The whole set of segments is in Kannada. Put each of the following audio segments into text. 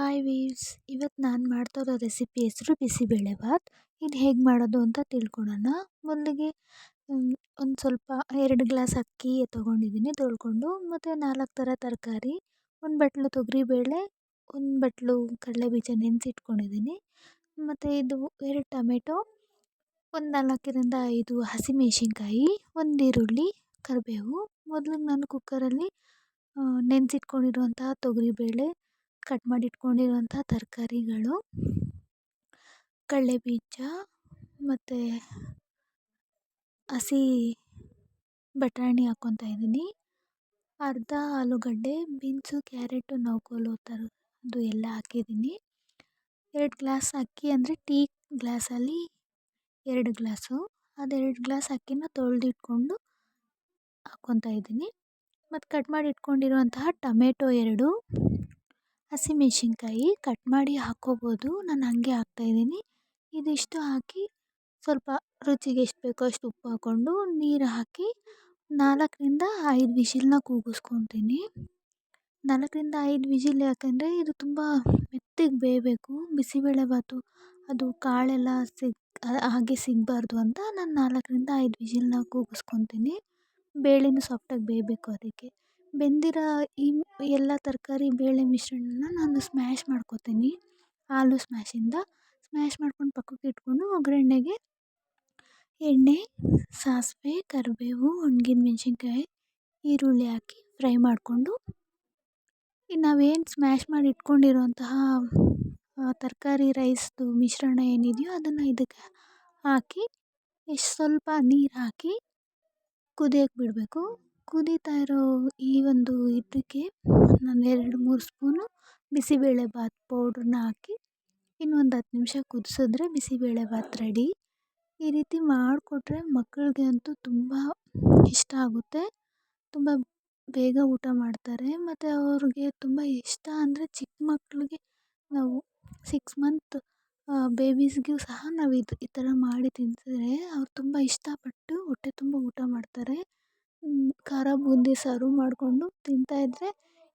ಹಾಯ್ ವೀವ್ಸ್ ಇವತ್ತು ನಾನು ಮಾಡ್ತಾ ಇರೋ ರೆಸಿಪಿ ಹೆಸರು ಬಿಸಿಬೇಳೆಭಾತ್ ಇದು ಹೇಗೆ ಮಾಡೋದು ಅಂತ ತಿಳ್ಕೊಳೋಣ. ಮೊದಲಿಗೆ ಒಂದು ಸ್ವಲ್ಪ ಎರಡು ಗ್ಲಾಸ್ ಅಕ್ಕಿ ತೊಗೊಂಡಿದ್ದೀನಿ ತೊಳ್ಕೊಂಡು ಮತ್ತು ನಾಲ್ಕು ಥರ ತರಕಾರಿ, ಒಂದು ಬಟ್ಲು ತೊಗರಿಬೇಳೆ, ಒಂದು ಬಟ್ಲು ಕಡಲೆಬೀಜ ನೆನೆಸಿಟ್ಕೊಂಡಿದ್ದೀನಿ ಮತ್ತು ಇದು ಎರಡು ಟೊಮೆಟೊ, ಒಂದು ನಾಲ್ಕರಿಂದ ಐದು ಹಸಿಮೆಣಸಿನ್ಕಾಯಿ, ಒಂದು ಈರುಳ್ಳಿ, ಕರಿಬೇವು. ಮೊದಲಿಗೆ ನಾನು ಕುಕ್ಕರಲ್ಲಿ ನೆನೆಸಿಟ್ಕೊಂಡಿರುವಂತಹ ತೊಗರಿಬೇಳೆ ಕಟ್ ಮಾಡಿ ಇಟ್ಕೊಂಡಿರುವಂಥ ತರಕಾರಿಗಳು, ಕಡಲೆಬೀಜ ಮತ್ತು ಹಸಿ ಬಟಾಣಿ ಹಾಕ್ಕೊತಾ ಇದ್ದೀನಿ. ಅರ್ಧ ಆಲೂಗಡ್ಡೆ, ಬೀನ್ಸು, ಕ್ಯಾರೆಟು ನೌಕೋಲು ಅದು ಎಲ್ಲ ಹಾಕಿದ್ದೀನಿ. ಎರಡು ಗ್ಲಾಸ್ ಅಕ್ಕಿ ಅಂದರೆ ಟೀ ಗ್ಲಾಸಲ್ಲಿ ಎರಡು ಗ್ಲಾಸು. ಅದೆರಡು ಗ್ಲಾಸ್ ಅಕ್ಕಿನ ತೊಳೆದಿಟ್ಕೊಂಡು ಹಾಕ್ಕೊತಾ ಇದ್ದೀನಿ. ಮತ್ತು ಕಟ್ ಮಾಡಿ ಇಟ್ಕೊಂಡಿರುವಂತಹ ಟೊಮೆಟೊ ಎರಡು. ಹಸಿಮೆಣಸಿನ್ಕಾಯಿ ಕಟ್ ಮಾಡಿ ಹಾಕ್ಕೋಬೋದು ನಾನು ಹಾಗೆ ಹಾಕ್ತಾಯಿದ್ದೀನಿ ಇದಿಷ್ಟು ಹಾಕಿ ಸ್ವಲ್ಪ ರುಚಿಗೆ ಎಷ್ಟು ಬೇಕೋ ಅಷ್ಟು ಉಪ್ಪು ಹಾಕ್ಕೊಂಡು ನೀರು ಹಾಕಿ ನಾಲ್ಕರಿಂದ ಐದು ವಿಶಿಲನ್ನ ಕೂಗಿಸ್ಕೊತೀನಿ. ನಾಲ್ಕರಿಂದ ಐದು ವಿಶಿಲ್ ಯಾಕೆಂದರೆ ಇದು ತುಂಬ ಮೆತ್ತಗೆ ಬೇಯಬೇಕು. ಬಿಸಿಬೇಳೆಭಾತು ಅದು ಕಾಳೆಲ್ಲ ಸಿಗ್ ಹಾಗೆ ಸಿಗಬಾರ್ದು ಅಂತ ನಾನು ನಾಲ್ಕರಿಂದ ಐದು ವಿಶಿಲನ್ನ ಕೂಗಿಸ್ಕೊತೀನಿ. ಬೇಳೆನೂ ಸಾಫ್ಟಾಗಿ ಬೇಯಬೇಕು ಅದಕ್ಕೆ. ಬೆಂದಿರೋ ಈ ಎಲ್ಲ ತರಕಾರಿ ಬೇಳೆ ಮಿಶ್ರಣನ ನಾನು ಸ್ಮ್ಯಾಷ್ ಮಾಡ್ಕೊತೀನಿ. ಆಲೂ ಸ್ಮ್ಯಾಶಿಂದ ಸ್ಮ್ಯಾಷ್ ಮಾಡ್ಕೊಂಡು ಪಕ್ಕಕ್ಕೆ ಇಟ್ಕೊಂಡು ಒಗ್ಗರಣೆಗೆ ಎಣ್ಣೆ, ಸಾಸಿವೆ, ಕರಿಬೇವು ಒಣ್ಗಿದ ಮೆಣಸಿನ್ಕಾಯಿ ಈರುಳ್ಳಿ ಹಾಕಿ ಫ್ರೈ ಮಾಡಿಕೊಂಡು ನಾವೇನು ಸ್ಮ್ಯಾಷ್ ಮಾಡಿ ಇಟ್ಕೊಂಡಿರುವಂತಹ ತರಕಾರಿ ರೈಸ್ದು ಮಿಶ್ರಣ ಏನಿದೆಯೋ ಅದನ್ನು ಇದಕ್ಕೆ ಹಾಕಿ, ಎಷ್ಟು ಸ್ವಲ್ಪ ನೀರು ಹಾಕಿ ಕುದಿಯೋಕೆ ಬಿಡಬೇಕು. ಕುದೀತಾ ಇರೋ ಈ ಒಂದು ಇದಕ್ಕೆ ನಾನು ಎರಡು ಮೂರು ಸ್ಪೂನು ಬಿಸಿಬೇಳೆಭಾತ್ ಪೌಡ್ರನ್ನ ಹಾಕಿ ಇನ್ನೊಂದು ಹತ್ತು ನಿಮಿಷ ಕುದಿಸಿದ್ರೆ ಬಿಸಿಬೇಳೆಭಾತ್ ರೆಡಿ. ಈ ರೀತಿ ಮಾಡಿಕೊಟ್ರೆ ಮಕ್ಕಳಿಗೆ ಅಂತೂ ತುಂಬ ಇಷ್ಟ ಆಗುತ್ತೆ. ತುಂಬ ಬೇಗ ಊಟ ಮಾಡ್ತಾರೆ. ಮತ್ತು ಅವ್ರಿಗೆ ತುಂಬ ಇಷ್ಟ ಅಂದರೆ ಚಿಕ್ಕ ಮಕ್ಕಳಿಗೆ ನಾವು ಸಿಕ್ಸ್ ಮಂತ್ ಬೇಬೀಸ್ಗೂ ಸಹ ನಾವು ಇದು ಈ ಥರ ಮಾಡಿ ತಿನ್ಸಿದ್ರೆ ಅವ್ರು ತುಂಬ ಇಷ್ಟಪಟ್ಟು ಹೊಟ್ಟೆ ತುಂಬ ಊಟ ಮಾಡ್ತಾರೆ. ಖಾರ ಬೂಂದಿ ಸಾರು ಮಾಡಿಕೊಂಡು ತಿಂತಾಯಿದ್ರೆ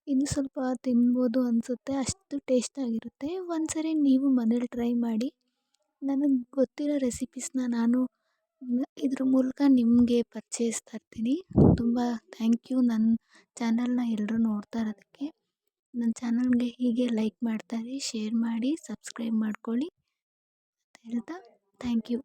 ಇನ್ನೂ ಸ್ವಲ್ಪ ತಿನ್ಬೋದು ಅನಿಸುತ್ತೆ. ಅಷ್ಟು ಟೇಸ್ಟಾಗಿರುತ್ತೆ ಒಂದು ಸರಿ ನೀವು ಮನೇಲಿ ಟ್ರೈ ಮಾಡಿ. ನನಗೆ ಗೊತ್ತಿರೋ ರೆಸಿಪೀಸ್ನ ನಾನು ಇದ್ರ ಮೂಲಕ ನಿಮಗೆ ಪರ್ಚೇಸ್ ತರ್ತೀನಿ. ತುಂಬ ಥ್ಯಾಂಕ್ ಯು ನನ್ನ ಚಾನಲ್ನ ಎಲ್ಲರೂ ನೋಡ್ತಾ ಇರೋದಕ್ಕೆ. ನನ್ನ ಚಾನಲ್ಗೆ ಹೀಗೆ ಲೈಕ್ ಮಾಡ್ತಾರೆ ಶೇರ್ ಮಾಡಿ, ಸಬ್ಸ್ಕ್ರೈಬ್ ಮಾಡ್ಕೊಳ್ಳಿ ಅಂತ ಹೇಳ್ತಾ ಥ್ಯಾಂಕ್ ಯು.